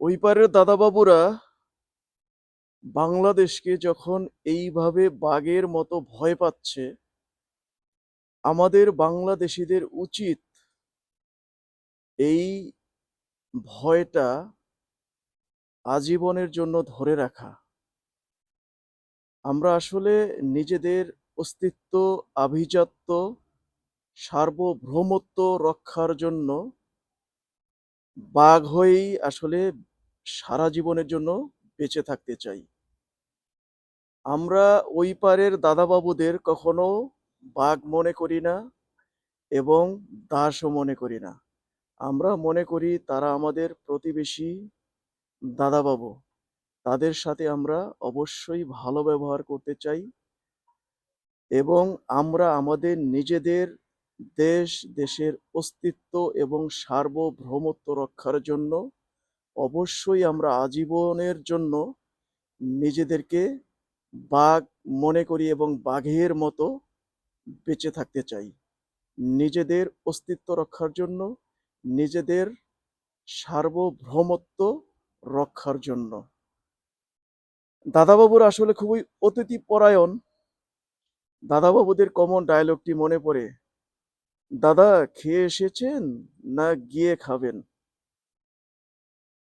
ওই পারের দাদাবাবুরা বাংলাদেশকে যখন এইভাবে বাঘের মতো ভয় পাচ্ছে, আমাদের বাংলাদেশিদের উচিত এই ভয়টা আজীবনের জন্য ধরে রাখা। আমরা আসলে নিজেদের অস্তিত্ব, আভিজাত্য, সার্বভৌমত্ব রক্ষার জন্য বাঘ হয়েই আসলে সারা জীবনের জন্য বেঁচে থাকতে চাই। আমরা ওই পারের দাদাবাবুদের কখনো বাঘ মনে করি না এবং দাসও মনে করি না। আমরা মনে করি তারা আমাদের প্রতিবেশী দাদাবাবু। তাদের সাথে আমরা অবশ্যই ভালো ব্যবহার করতে চাই এবং আমরা আমাদের নিজেদের দেশ, দেশের অস্তিত্ব এবং সার্বভৌমত্ব রক্ষার জন্য অবশ্যই আমরা আজীবনের জন্য নিজেদেরকে বাঘ মনে করি এবং বাঘের মতো বেঁচে থাকতে চাই। নিজেদের অস্তিত্ব রক্ষার জন্য, নিজেদের সার্বভৌমত্ব রক্ষার জন্য। দাদাবাবুর আসলে খুবই অতিথি পরায়ণ। দাদাবাবুদের কমন ডায়লগটি মনে পড়ে, দাদা, খেয়ে এসেছেন না গিয়ে খাবেন?